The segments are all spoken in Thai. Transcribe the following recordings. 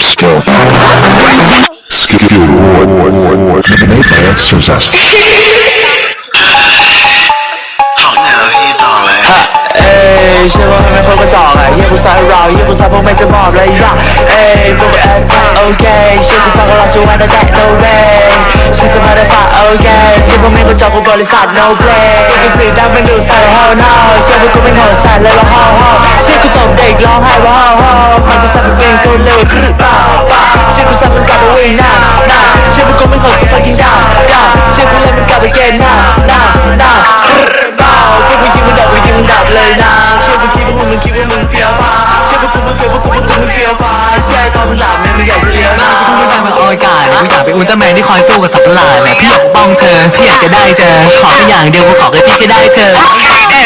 Let's go. Skill reward. Make answers us. 好เอ้ยเชื่อว่ามันเป็นคนกระจอกอะเฮียกูสายราเฮียกูสายพวกแม่จะมอบเลยยะเอ้ยพวกแอดทางโอเคเชื่อกูฟังก็รอช่วยวันนั้น no way ฉันสมาร์ทฟ้าโอเคเชื่อพวกแม่งกูจอกกูบริษัท no play เชื่อกูสื่อดังเป็นดูสาย hell no เชื่อพวกกูเป็นคนสายเลยว่า ho ho เชื่อกูตบเด็กร้องไห้ว่า ho ho มันกูสั่งเป็าเชื่อกูสั่งมันกลับไปวิ่งหน้าหน้าเชื่อพวกกูเป็นคนสุด fucking down down เชื่อกูเล่นมันกลับไปเกณฑ์หน้าหน้าหน้าเบาพวกกูยิงมึงดับกูยิงมึงดับเลยนะเชื่อกูคิดว่ามึงคิดว่ามึงเฟี้ยวฟ้าเชื่อพวกกูมึงเฟี้ยวพวกกูพวกกูมึงเฟี้ยวฟ้าเชื่อไอ้ตอนมึงหลับเนี่ยมึงอยากจะเลี้ยวหน้ากูไม่ได้มาออยกาเนี่ยกูอยากเป็นอุลตร้าแมนที่คอยสู้กับสัตว์ประหลาดเนี่ยพี่อยากป้องเธอพี่อยากจะได้เจอขอแค่อย่างเดียวกูขอแค่พี่ก็ได้เธอ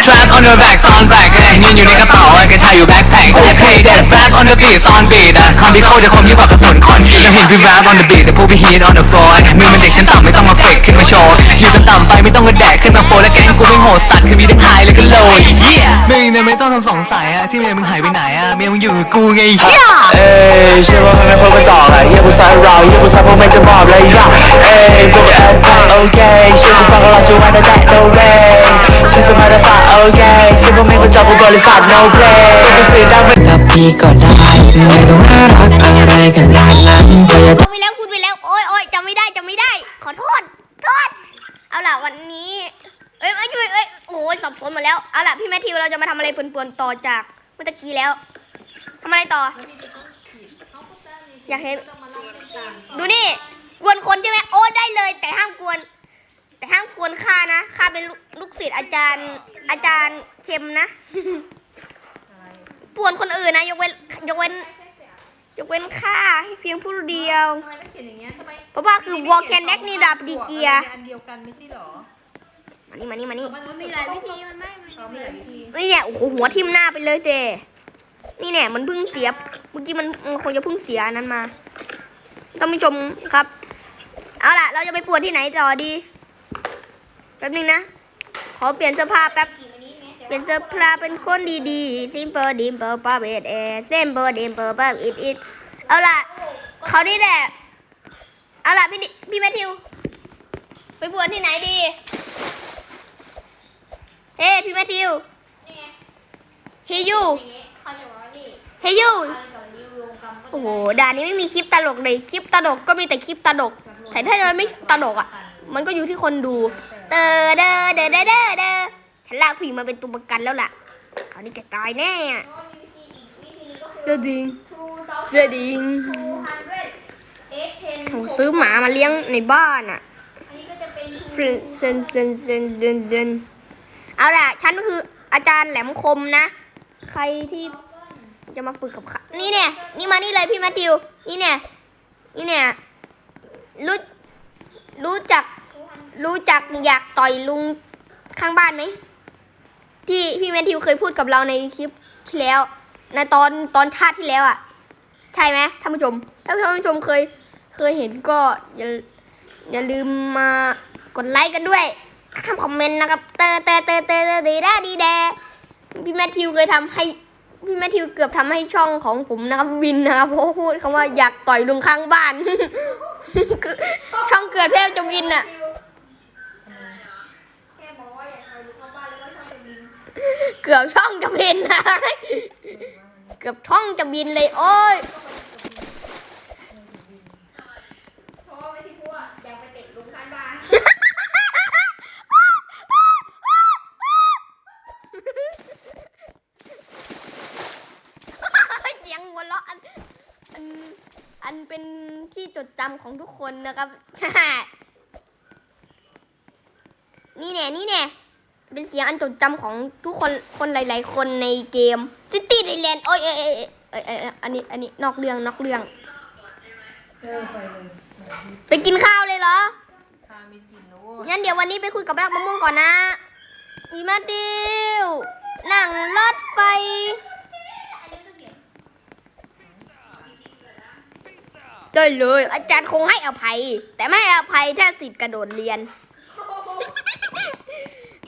Trap on your back ซ่อนแบกเงินอยู่ในกระเป๋า ไอ้กระชายอยู่แบ็คแพ็คไอ้ pay that Trap on the beat ซ่อนบีดอะคำที่โคตรจะคมยิ่งกว่ากระสุนคอนกรีตยังเห็นพี่ rap on the beat แต่พวกพี่ hit on the floor มือมันเด็กฉันต่ำไม่ต้องมาเฟกขึ้นมาโชว์อยู่ต่ำๆไปไม่ต้องมาแดกขึ้นมาโฟและแกงกูไม่โหดสัตว์คือมีทั้งไฮและก็โลยมึงเนี่ยไม่ต้องทำสงสัยอะที่เมียมึงหายไปไหนอะเมียมึงอยู่กับกูไงเหี้ยเอ้ยเชื่อว่ามันเป็นคนกระจอกอะเฮียกูสายเราเฮียกูสายพวกแม่งจะมอบเลยยะเอ้ยพวกแอดทางโอเคเชื่อกูฟังก็รอช่วยวันนั้น no way ฉันสมาร์ทฟ้าโอเค เชื่อพวกแม่งกูจอกกูบริษัท no play เชื่อกูสื่อดังเป็นกับพี่ก็ได้ ไม่ต้องน่ารักอะไรขนาดนั้นก็อย่าพูดไปแล้วพูดไปแล้ว โอ้ยโอ้ยจำไม่ได้จำไม่ได้ ขอโทษ โทษ เอาล่ะวันนี้ เอ้ยเอ้ยเอ้ยเอ้ยโอ้ยสับสนหมดแล้ว เอาล่ะพี่แมทธิวเราจะมาทำอะไรปวนๆต่อจากเมื่อตะกี้แล้วทำอะไรต่อ อยากเห็น ดูนี่กวนคนใช่ไหมโอ้ได้เลย แต่ห้ามกวน แต่ห้ามกวนข้านะข้าเป็นลูกศิษย์อาจารย์ อาจารย์เข็มนะ ป่วนคนอื่นนะ ยกเว้นยกเว้น ยกเว้นค่าให้เพียงผู้เดียว ทำไมต้องเขียนอย่างเงี้ยทำไมเพราะว่าคือวอลแคนเน็กนี่ดับดีเกีย อันเดียวกันไม่ใช่เหรอมานี่มานี่มานี่ มันมีหลายวิธีมันไม่มันมีหลายวิธีนี่เนี่ยโอ้โหหัวทิ่มหน้าไปเลยเซนี่เนี่ยมันเพิ่งเสีย เมื่อกี้มันมันคงจะเพิ่งเสียอันนั้นมาท่านผู้ชมครับ เอาล่ะ เราจะไปปวดที่ไหนต่อดี แป๊บนึงนะข อเปลี่ยนเสื้อผ้าแป๊บ เปลี่ยนเสื้อผ้าเป็นคนดีๆ simple dimple p a b e t air simple dimple p a b it it เอาล่ะเขานี่แหละ เอาล่ะพี่พี่แมทธิว ไปบวชที่ไหนดี เฮ้พี่แมทธิวเฮยูเฮยูโอ้โหด่านนี้ไม่มีคลิปตลกเลย คลิปตลกก็มีแต่คลิปตลก แต่ถ้ามันไม่ตลกอะ มันก็อยู่ที่คนดู เตอเดอเดอเดอเดอเดอฉันลากผู้หญิงมาเป็นตัวประกันแล้วล่ะคราวนี้แกตายแน่อะเสดิงเสดิงโหซื้อหมามาเลี้ยงในบ้านอะเซนเซนเซนเซนเซนเซนเอาล่ะฉันก็คืออาจารย์แหลมคมนะ ใครที่จะมาฝึกกับข้านี่เนี่ย นี่มานี่เลยพี่แมทธิว นี่เนี่ย นี่เนี่ย รู้ รู้จัก รู้จักอยากต่อยลุงข้างบ้านไหมที่พี่แมทธิวเคยพูดกับเราในคลิปที่แล้ว ในตอนตอนชาติที่แล้วอะ ใช่ไหมท่านผู้ชมถ้าท่านผู้ชมเคยเคยเห็นก็อย่าอย่าลืมมากดไลค์กันด้วยห้ามคอมเมนต์นะครับ เตอเตอเตอเตอเตอดีด้าดีแดพี่แมทธิวเคยทำให้พี่แมทธิวเกือบทำให้ช่องของผมนะครับวินนะครับเพราะพูดคำว่าอยากต่อยลุงข้างบ้าน ช่องเกือบแทบจะวินอะ เกือบช่องจะบินนะ เกือบช่องจะบินเลยโอ้ยเสียงหัวเราะอันอันอันเป็นที่จดจำของทุกคนนะครับ นี่แน่นี่แน่ เป็นเสียงอันจดจำของทุกคนคนหลาย ๆ คนในเกม City Thailand โอ้ยเอ้ยเอ้ยเอ้ยเอ้ยเอ้ยอันนี้อันนี้นอกเรื่องนอกเรื่อง เออไปเลยไปกินข้าวเลยเหรอ ทางมีกินนะเวงั้นเดี๋ยววันนี้ไปคุยกับแม่มะม่วงก่อนนะ มีมาดิวนั่งรถไฟ ได้เลย อาจารย์คงให้อภัย แต่ไม่ให้อภัยถ้าสิทธิ์กระโดดเรียน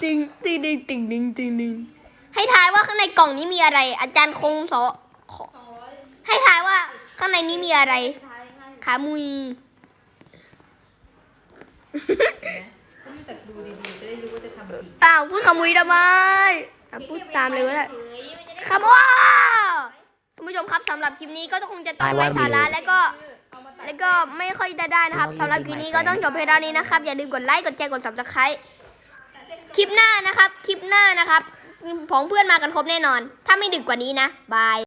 ติงติงติงติงติงติงติงให้ทายว่าข้างในกล่องนี้มีอะไร อาจารย์คงสอขอให้ทายว่าข้างในนี้มีอะไร ขามุยก็มีแต่ดูดีๆจะได้รู้ว่าจะทำกี่อ้าวพูดขมุยทำไมอะพูดตามเลยก็ได้ขโมยคุณผู้ชมครับสำหรับคลิปนี้ก็คงจะต้องไร้สาระและก็เอามาตัดแล้วก็ไม่ค่อยได้ได้นะครับสำหรับคลิปนี้ก็ต้องจบเพียงเท่านี้นะครับ อย่าลืมกดไลค์ กดแชร์ กด subscribe คลิปหน้านะครับ คลิปหน้านะครับ ของเพื่อนมากันครบแน่นอน ถ้าไม่ดึกกว่านี้นะ บาย